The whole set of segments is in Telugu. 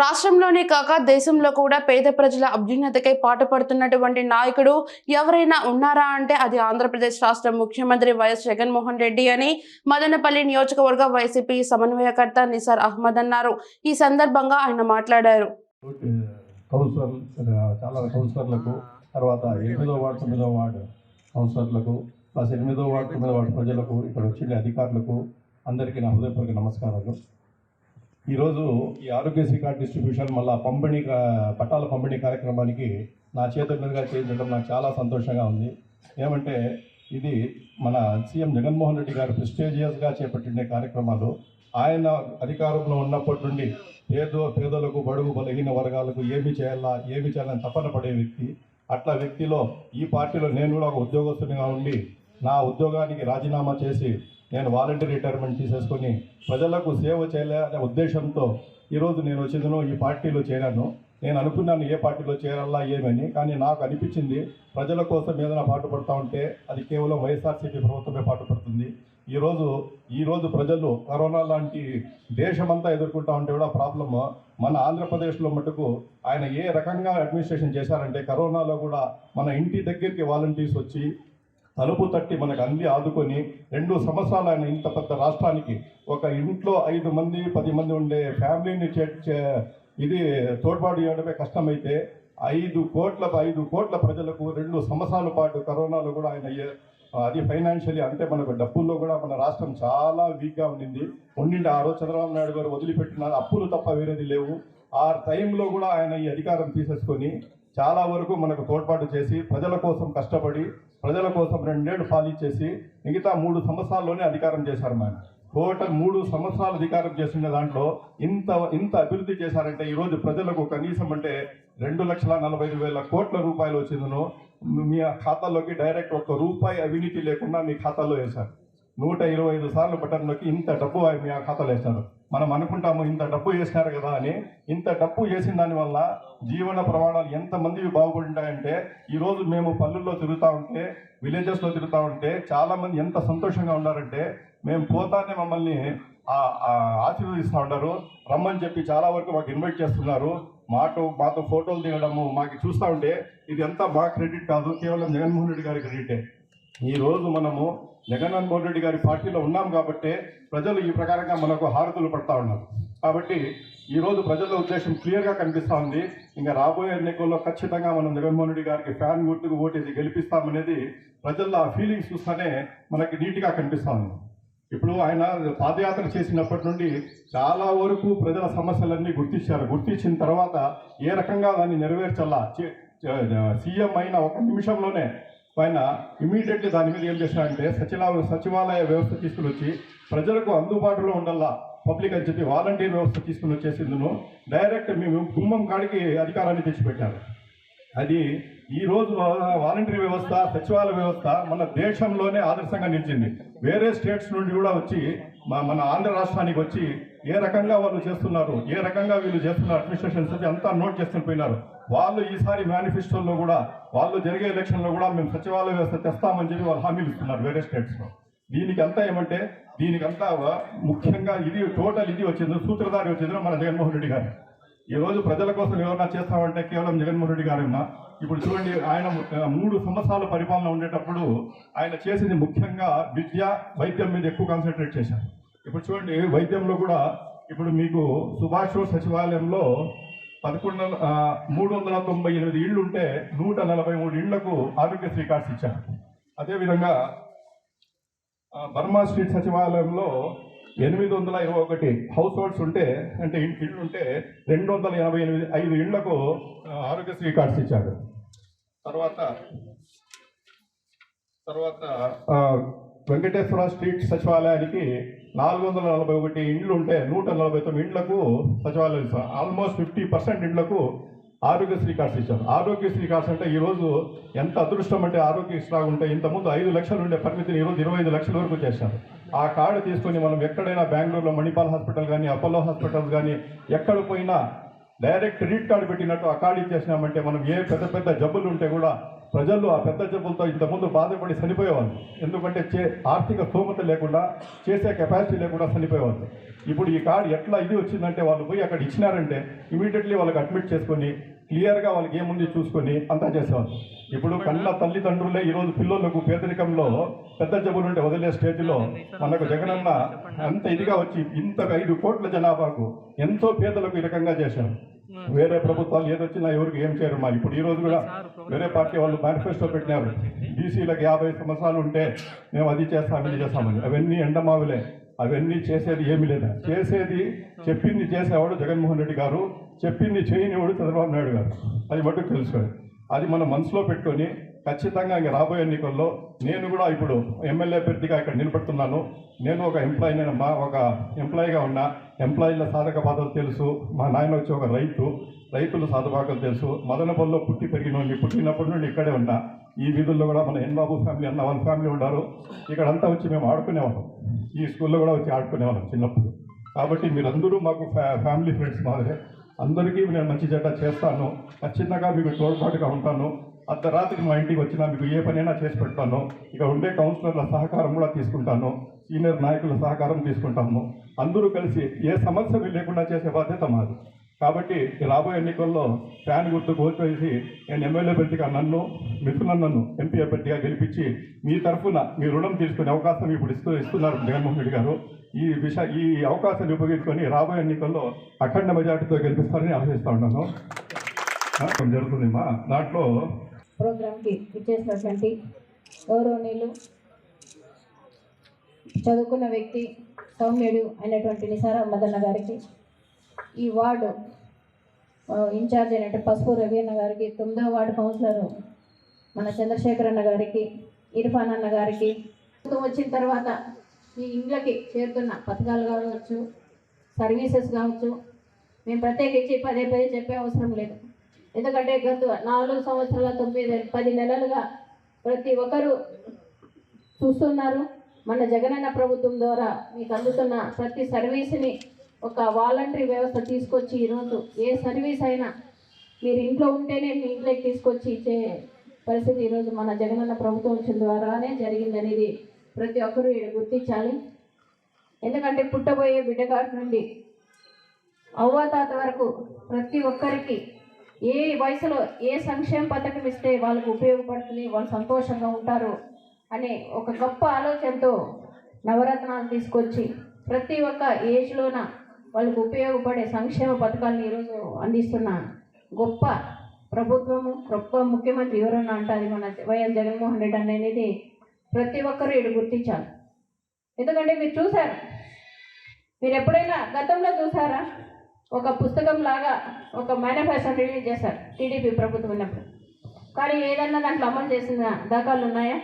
రాష్ట్రంలోనే కాక దేశంలో కూడా పేద ప్రజల అభ్యున్నతికై పాటుపడుతున్నటువంటి నాయకుడు ఎవరైనా ఉన్నారా అంటే అది ఆంధ్రప్రదేశ్ రాష్ట్ర ముఖ్యమంత్రి వైఎస్ జగన్మోహన్ రెడ్డి అని మదనపల్లి నియోజకవర్గ వైసీపీ సమన్వయకర్త నిసార్ అహ్మద్ అన్నారు. ఈ సందర్భంగా ఆయన మాట్లాడారు. చాలా కౌన్సిలర్లకు తర్వాత ఎనిమిదో వార్డు తొమ్మిదో వార్డు కౌన్సిలర్లకు ప్లస్ ఎనిమిదో వార్డు తొమ్మిదో వార్డు ప్రజలకు ఇక్కడ వచ్చిన అధికారులకు అందరికీ నా హృదయపూర్వక నమస్కారాలు. ఈరోజు ఈ ఆరోగ్యశ్రీ కార్డు డిస్ట్రిబ్యూషన్ మళ్ళీ పంపిణీ పట్టాల పంపిణీ కార్యక్రమానికి నా చేతుల మీదుగా చేయించడం నాకు చాలా సంతోషంగా ఉంది. ఏమంటే ఇది మన సీఎం జగన్మోహన్ రెడ్డి గారు ప్రిస్టేజియస్గా చేపట్టిన కార్యక్రమాలు. ఆయన అధికారంలో ఉన్నప్పటి నుండి పేదో పేదలకు బడుగు బలహీన వర్గాలకు ఏమి చేయాలా ఏమి చేయాలని తపన పడే వ్యక్తి. అట్లా వ్యక్తిలో ఈ పార్టీలో నేను కూడా ఒక ఉద్యోగస్తునిగా ఉండి నా ఉద్యోగానికి రాజీనామా చేసి నేను వాలంటీర్ రిటైర్మెంట్ తీసేసుకొని ప్రజలకు సేవ చేయాలనే అనే ఉద్దేశంతో ఈరోజు నేను వచ్చిందను ఈ పార్టీలో చేరాను. నేను అనుకున్నాను ఏ పార్టీలో చేరాలా ఏమని కానీ నాకు అనిపించింది ప్రజల కోసం ఏదైనా పాటుపడతా ఉంటే అది కేవలం వైఎస్ఆర్సీపీ ప్రభుత్వమే పాటుపడుతుంది ఈరోజు ఈరోజు ప్రజలు కరోనా లాంటి దేశమంతా ఎదుర్కొంటా ఉంటే కూడా ప్రాబ్లమ్ మన ఆంధ్రప్రదేశ్లో మటుకు ఆయన ఏ రకంగా అడ్మినిస్ట్రేషన్ చేశారంటే కరోనాలో కూడా మన ఇంటి దగ్గరికి వాలంటీర్స్ వచ్చి తలుపు తట్టి మనకు అంది ఆదుకొని రెండు సంవత్సరాలు ఆయన ఇంత పెద్ద రాష్ట్రానికి ఒక ఇంట్లో ఐదు మంది పది మంది ఉండే ఫ్యామిలీని చే చే- ఇది తోడ్పాటు చేయడమే కష్టమైతే ఐదు కోట్ల ఐదు కోట్ల ప్రజలకు రెండు సంవత్సరాల పాటు కరోనాలో కూడా ఆయన అది ఫైనాన్షియలీ అంటే మనకు డబ్బుల్లో కూడా మన రాష్ట్రం చాలా వీక్గా ఉండింది. ఉండిండి ఆ రోజు చంద్రబాబు నాయుడు గారు వదిలిపెట్టిన అప్పులు తప్ప వేరేది లేవు. ఆ టైంలో కూడా ఆయన ఈ అధికారం తీసేసుకొని చాలా వరకు మనకు తోడ్పాటు చేసి ప్రజల కోసం కష్టపడి ప్రజల కోసం రెండేళ్ళు చేసి మిగతా మూడు సంవత్సరాల్లోనే అధికారం చేశారు మేడం టోటల్ మూడు సంవత్సరాలు అధికారం చేసిన దాంట్లో ఇంత ఇంత అభివృద్ధి చేశారంటే ఈరోజు ప్రజలకు కనీసం అంటే రెండు లక్షల నలభై ఐదు వేల కోట్ల రూపాయలు వచ్చిందను. మీ ఖాతాలోకి డైరెక్ట్ ఒక్క రూపాయి అవినీతి లేకుండా మీ ఖాతాలో వేశారు. నూట ఇరవై ఐదు సార్లు బటన్లోకి ఇంత డబ్బు ఆయన మీ ఖాతాలో వేశారు మనం అనుకుంటాము ఇంత డబ్బు వేసినారు కదా అని. ఇంత డబ్బు చేసిన దానివల్ల జీవన ప్రమాణాలు ఎంతమందివి బాగుపడింటాయంటే ఈరోజు మేము పల్లెల్లో తిరుగుతూ ఉంటే విలేజెస్లో తిరుగుతూ ఉంటే చాలామంది ఎంత సంతోషంగా ఉన్నారంటే మేము పోతానే మమ్మల్ని ఆశీర్వదిస్తూ ఉంటారు రమ్మని చెప్పి చాలా వరకు మాకు ఇన్వైట్ చేస్తున్నారు. మాతో మాతో ఫోటోలు దిగడము మాకు చూస్తూ ఉంటే ఇది ఎంత మా క్రెడిట్ కాదు. కేవలం జగన్మోహన్ రెడ్డి గారి క్రెడిటే. ఈ రోజు మనము జగన్మోహన్ రెడ్డి గారి పార్టీలో ఉన్నాం కాబట్టి ప్రజలు ఈ ప్రకారంగా మనకు హారతులు పడతా ఉన్నారు. కాబట్టి ఈ రోజు ప్రజల ఉద్దేశం క్లియర్గా కనిపిస్తూ ఉంది. ఇంకా రాబోయే ఎన్నికల్లో ఖచ్చితంగా మనం జగన్మోహన్ రెడ్డి గారికి ఫ్యాన్ గుర్తుకు ఓటేసి గెలిపిస్తామనేది ప్రజల్లో ఆ ఫీలింగ్స్ చూస్తేనే మనకి నీట్గా కనిపిస్తూ ఉంది. ఇప్పుడు ఆయన పాదయాత్ర చేసినప్పటి నుండి చాలా వరకు ప్రజల సమస్యలన్నీ గుర్తించారు. గుర్తించిన తర్వాత ఏ రకంగా దాన్ని నెరవేర్చాలా? చే- సీఎం అయిన ఒక నిమిషంలోనే పైన ఇమీడియట్లీ దాని మీద ఏం చేశారంటే సచివాలయ సచివాలయ వ్యవస్థ తీసుకుని వచ్చి ప్రజలకు అందుబాటులో ఉండాలా పబ్లిక్ అని చెప్పి వాలంటీర్ వ్యవస్థ తీసుకుని వచ్చేసిందును డైరెక్ట్ మేము గుమ్మం కాడికి అధికారాన్ని తెచ్చిపెట్టారు. అది ఈ రోజు వ్యవస్థ సచివాలయ వ్యవస్థ మన దేశంలోనే ఆదర్శంగా నిలిచింది. వేరే స్టేట్స్ నుండి కూడా వచ్చి మా- మన ఆంధ్ర రాష్ట్రానికి వచ్చి ఏ రకంగా వాళ్ళు చేస్తున్నారు ఏ రకంగా వీళ్ళు చేస్తున్నారు అడ్మినిస్ట్రేషన్స్ అంతా నోట్ చేసుకుని పోయినారు. వాళ్ళు ఈసారి మేనిఫెస్టోల్లో కూడా వాళ్ళు జరిగే ఎలక్షన్లో కూడా మేము సచివాలయ వ్యవస్థ తెస్తామని చెప్పి వాళ్ళు హామీలు ఇస్తున్నారు వేరే స్టేట్స్లో దీనికి అంతా ఏమంటే దీనికి అంతా ముఖ్యంగా ఇది టోటల్ ఇది వచ్చిందో సూత్రధారి వచ్చిందో మన జగన్మోహన్ రెడ్డి గారు. ఈరోజు ప్రజల కోసం ఎవరన్నా చేస్తామంటే కేవలం జగన్మోహన్ రెడ్డి గారేనా ఇప్పుడు చూడండి ఆయన మూడు సంవత్సరాల పరిపాలన ఉండేటప్పుడు ఆయన చేసింది ముఖ్యంగా విద్య వైద్యం మీద ఎక్కువ కాన్సన్ట్రేట్ చేశారు. ఇప్పుడు చూడండి వైద్యంలో కూడా ఇప్పుడు మీకు సుభాష్ సచివాలయంలో పదకొండు మూడు వందల తొంభై ఎనిమిది ఇళ్ళు ఉంటే నూట నలభై మూడు ఇళ్ళకు ఆరోగ్యశ్రీ కార్డ్స్ ఇచ్చారు. అదేవిధంగా బర్మా స్ట్రీట్ సచివాలయంలో ఎనిమిది వందల ఇరవై ఒకటి హౌస్ హోల్డ్స్ ఉంటే అంటే ఇన్- ఇళ్ళు ఉంటే రెండు వందల ఎనభై ఎనిమిది ఐదు ఇళ్ళకు ఆరోగ్యశ్రీ కార్డ్స్ ఇచ్చాడు తర్వాత తర్వాత వెంకటేశ్వర స్ట్రీట్ సచివాలయానికి నాలుగు వందల నలభై ఒకటి ఇండ్లు ఉంటే నూట నలభై తొమ్మిది ఇండ్లకు సచివాలయం ఇస్తారు ఆల్మోస్ట్ ఫిఫ్టీ పర్సెంట్ ఇండ్లకు ఆరోగ్యశ్రీ కార్డ్స్ ఇచ్చారు. ఆరోగ్యశ్రీ కార్డ్స్ అంటే ఈరోజు ఎంత అదృష్టం అంటే ఆరోగ్యశ్రీ ఉంటే ఇంతకుముందు ఐదు లక్షలు ఉండే పరిమితిని ఈరోజు ఇరవై ఐదు లక్షల వరకు చేశారు. ఆ కార్డు తీసుకొని మనం ఎక్కడైనా బెంగళూరులో మణిపాల్ హాస్పిటల్ కానీ అపోలో హాస్పిటల్స్ కానీ ఎక్కడ పోయినా డైరెక్ట్ క్రెడిట్ కార్డు పెట్టినట్టు ఆ కార్డు ఇచ్చేసినామంటే మనం ఏ పెద్ద పెద్ద జబ్బులు ఉంటే కూడా ప్రజలు ఆ పెద్ద జబ్బులతో ఇంతకుముందు బాధపడి చనిపోయేవాళ్ళు. ఎందుకంటే చే ఆర్థిక స్తోమత లేకుండా చేసే కెపాసిటీ లేకుండా చనిపోయేవాళ్ళు. ఇప్పుడు ఈ కార్డు ఎట్లా ఇది వచ్చిందంటే వాళ్ళు పోయి అక్కడ ఇచ్చినారంటే ఇమీడియట్లీ వాళ్ళకి అడ్మిట్ చేసుకొని క్లియర్గా వాళ్ళకి ఏముంది చూసుకొని అంతా చేసేవాళ్ళు. ఇప్పుడు కన్న తల్లిదండ్రులే ఈరోజు పిల్లలకు పేదరికంలో పెద్ద జబ్బులు ఉంటే వదిలే స్టేజ్లో మనకు జగనన్న అంత ఇదిగా వచ్చి ఇంత ఐదు కోట్ల జనాభాకు ఎంతో పేదలకు ఈ రకంగా చేశారు. వేరే ప్రభుత్వాలు ఏదొచ్చినా ఎవరికి ఏం చేయరు మా. ఇప్పుడు ఈ రోజు కూడా వేరే పార్టీ వాళ్ళు మేనిఫెస్టో పెట్టినారు. బీసీలకు యాభై సంవత్సరాలు ఉంటే మేము అది చేస్తాం ఇది చేస్తామని. అవన్నీ ఎండమావులే. అవన్నీ చేసేది ఏమీ లేదు. చేసేది చెప్పింది చేసేవాడు జగన్మోహన్ రెడ్డి గారు చెప్పింది చేయనివాడు చంద్రబాబు నాయుడు గారు. అది మటుకు తెలుసుకోండి అది మనం మనసులో పెట్టుకొని ఖచ్చితంగా ఇంక రాబోయే ఎన్నికల్లో నేను కూడా ఇప్పుడు ఎమ్మెల్యే అభ్యర్థిగా ఇక్కడ నిలబడుతున్నాను. నేను ఒక ఎంప్లాయీ మా ఒక ఎంప్లాయీగా ఉన్నా. ఎంప్లాయీల సాధక బాధలు తెలుసు. మా నాయన వచ్చి ఒక రైతు. రైతుల సాధబాకలు తెలుసు. మదనపల్లిలో పుట్టి పెరిగిన పుట్టినప్పటి నుండి ఇక్కడే ఉన్నా. ఈ వీధుల్లో కూడా మన ఎన్బాబు ఫ్యామిలీ అన్న వాళ్ళ ఫ్యామిలీ ఉన్నారు. ఇక్కడంతా వచ్చి మేము ఆడుకునేవాళ్ళం. ఈ స్కూల్లో కూడా వచ్చి ఆడుకునేవాళ్ళం చిన్నప్పుడు. కాబట్టి మీరందరూ మాకు ఫ్యా ఫ్యామిలీ ఫ్రెండ్స్ మాదిరే అందరికీ నేను మంచి చెడ్డ చేస్తాను. ఖచ్చితంగా మీకు తోడ్పాటుగా ఉంటాను. అర్ధరాత్రికి మా ఇంటికి వచ్చినా మీకు ఏ పనైనా చేసి పెడతాను. ఇక ఉండే కౌన్సిలర్ల సహకారం కూడా తీసుకుంటాను. సీనియర్ నాయకుల సహకారం తీసుకుంటాము. అందరూ కలిసి ఏ సమస్య లేకుండా చేసే బాధ్యత మాది. కాబట్టి రాబోయే ఎన్నికల్లో ఫ్యాన్ గుర్తు కోల్పోయేసి నేను ఎమ్మెల్యే అభ్యర్థిగా నన్ను మిథునన్నను ఎంపీ అభ్యర్థిగా గెలిపించి మీ తరఫున మీ రుణం తీసుకునే అవకాశం ఇప్పుడు ఇస్తూ ఇస్తున్నారు జగన్మోహన్ రెడ్డి గారు. ఈ విష ఈ అవకాశాన్ని ఉపయోగించుకొని రాబోయే ఎన్నికల్లో అఖండ మెజార్టీతో గెలిపిస్తారని ఆశిస్తా ఉన్నాను. జరుగుతుంది మా దాంట్లో ప్రోగ్రామ్కి ఇచ్చేసినటువంటి గౌరవనీయులు చదువుకున్న వ్యక్తి సౌమ్యుడు అయినటువంటి నిసారా మదన్న గారికి ఈ వార్డు ఇన్ఛార్జ్ అయినటువంటి పసుపు రవి అన్న గారికి తొమ్మిదవ వార్డు కౌన్సిలర్ మన చంద్రశేఖర్ అన్న గారికి ఇర్ఫాన్ అన్న గారికి వచ్చిన తర్వాత ఈ ఇండ్లకి చేరుతున్న పథకాలు కావచ్చు సర్వీసెస్ కావచ్చు మేము ప్రత్యేకించి పదే పదే చెప్పే అవసరం లేదు. ఎందుకంటే గత నాలుగు సంవత్సరాల తొమ్మిది పది నెలలుగా ప్రతి ఒక్కరూ చూస్తున్నారు. మన జగనన్న ప్రభుత్వం ద్వారా మీకు అందుతున్న ప్రతి సర్వీస్ని ఒక వాలంటరీ వ్యవస్థ తీసుకొచ్చి ఈరోజు ఏ సర్వీస్ అయినా మీరు ఇంట్లో ఉంటేనే మీ ఇంట్లోకి తీసుకొచ్చి ఇచ్చే పరిస్థితి ఈరోజు మన జగనన్న ప్రభుత్వం వచ్చిన ద్వారానే జరిగింది అనేది ప్రతి ఒక్కరూ ఇక్కడ గుర్తించాలి. ఎందుకంటే పుట్టబోయే బిడ్డగాటి నుండి అవ్వాతాత వరకు ప్రతి ఒక్కరికి ఏ వయసులో ఏ సంక్షేమ పథకం ఇస్తే వాళ్ళకు ఉపయోగపడుతుంది వాళ్ళు సంతోషంగా ఉంటారు అనే ఒక గొప్ప ఆలోచనతో నవరత్నాలు తీసుకొచ్చి ప్రతి ఒక్క ఏజ్లోన వాళ్ళకు ఉపయోగపడే సంక్షేమ పథకాలను ఈరోజు అందిస్తున్న గొప్ప ప్రభుత్వము గొప్ప ముఖ్యమంత్రి ఎవరన్నా అంటారు? మన వైఎస్ జగన్మోహన్ రెడ్డి అనేది ప్రతి ఒక్కరూ ఇక్కడ గుర్తించాలి. ఎందుకంటే మీరు చూశారు. మీరు ఎప్పుడైనా గతంలో చూసారా ఒక పుస్తకం లాగా ఒక మేనిఫెస్టో రిలీజ్ చేశారు టీడీపీ ప్రభుత్వం ఉన్నప్పుడు. కానీ ఏదన్నా దాంట్లో అమలు చేసిన దాఖలు ఉన్నాయా?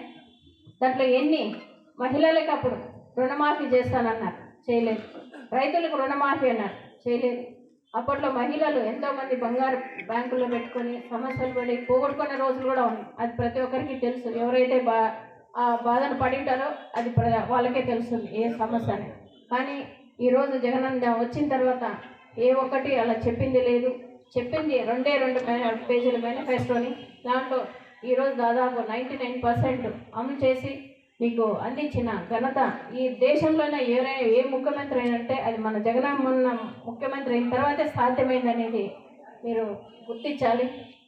దాంట్లో ఎన్ని? మహిళలకు అప్పుడు రుణమాఫీ చేస్తానన్నారు. చేయలేదు. రైతులకు రుణమాఫీ అన్నారు. చేయలేదు. అప్పట్లో మహిళలు ఎంతోమంది బంగారు బ్యాంకుల్లో పెట్టుకొని సమస్యలు పడి పోగొట్టుకునే రోజులు కూడా ఉన్నాయి. అది ప్రతి ఒక్కరికి తెలుసు. ఎవరైతే బా ఆ బాధను పడి ఉంటారో అది వాళ్ళకే తెలుస్తుంది ఏ సమస్య అని. కానీ ఈరోజు జగనన్న వచ్చిన తర్వాత ఏ ఒక్కటి అలా చెప్పింది లేదు. చెప్పింది రెండే రెండు పేజీల మేనిఫెస్టోని దాంట్లో ఈరోజు దాదాపు నైంటీ నైన్ పర్సెంట్ అమలు చేసి మీకు అందించిన ఘనత ఈ దేశంలోనే ఎవరైనా ఏ ముఖ్యమంత్రి అయినంటే అది మన జగనన్న ముఖ్యమంత్రి అయిన తర్వాతే సాధ్యమైందనేది మీరు గుర్తించాలి.